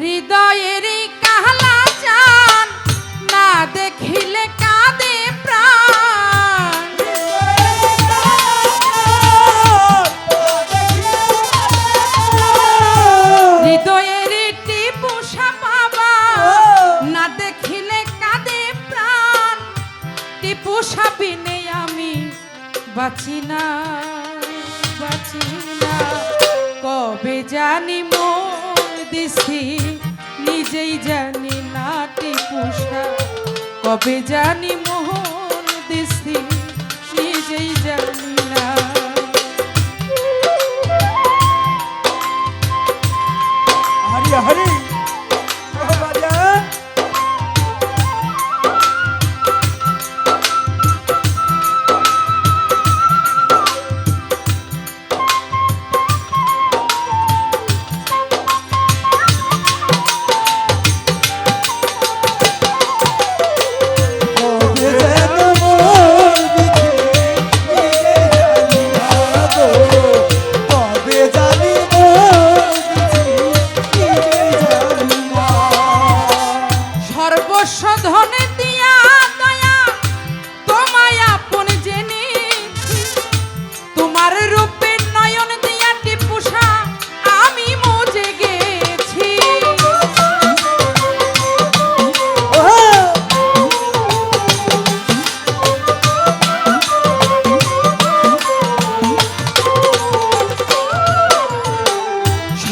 হৃদয়েরই কাহলা চান না দেখিলে কাঁদে প্রাণ। হৃদয়েরই টিপু বাবা না দেখিলে কাঁদে প্রাণ। টিপু সাপিনে আমি, বাঁচি না বাঁচি না। কবে জানি মোর দিছি নিজেই জানি নাটি পোষা কবে জানি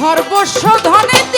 সর্বস্ব ধনে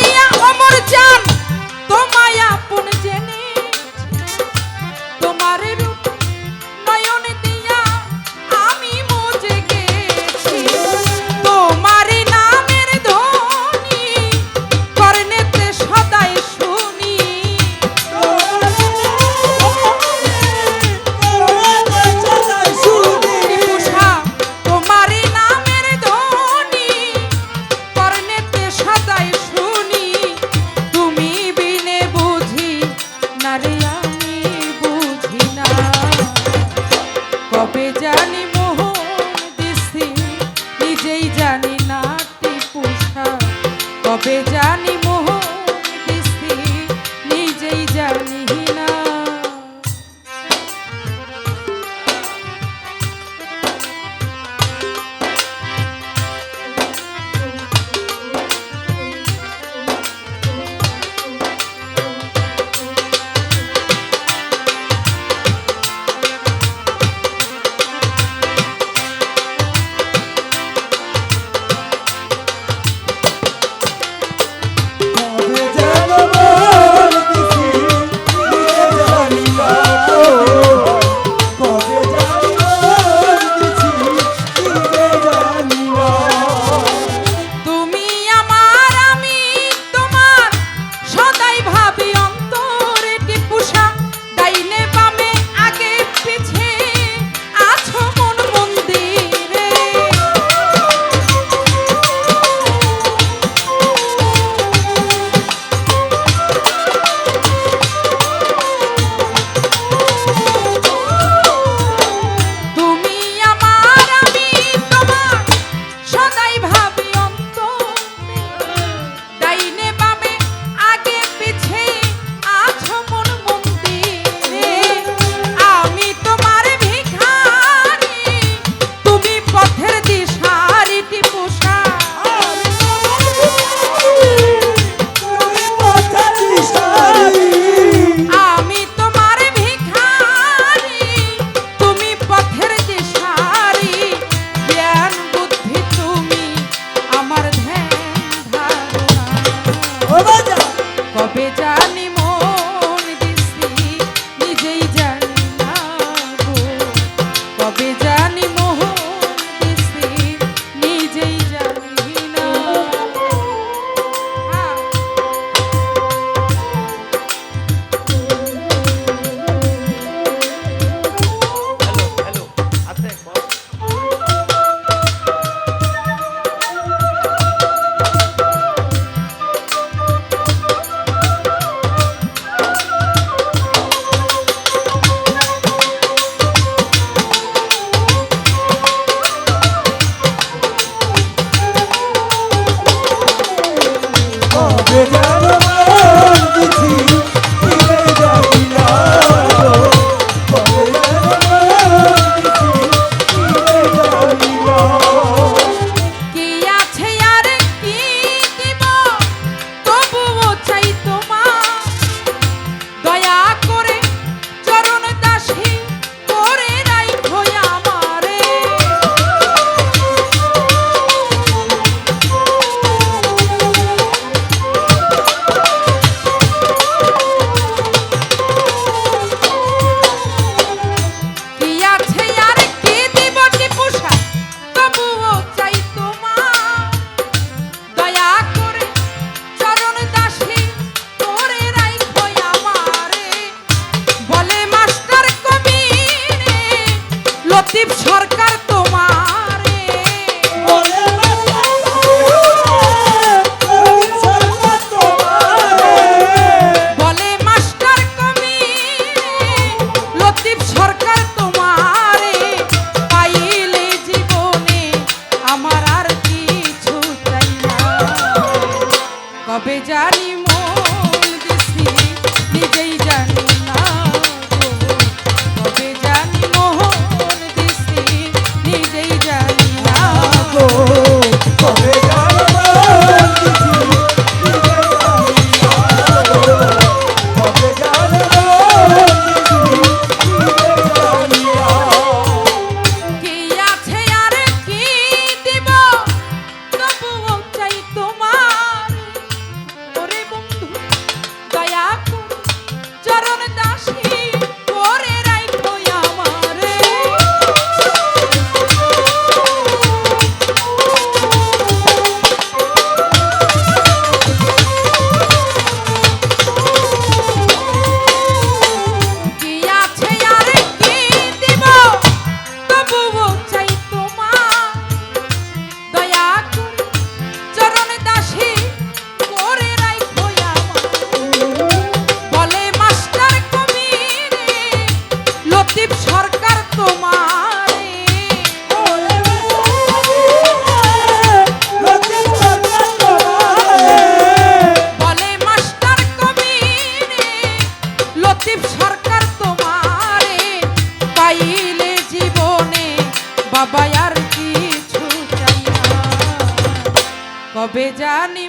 কবে জানি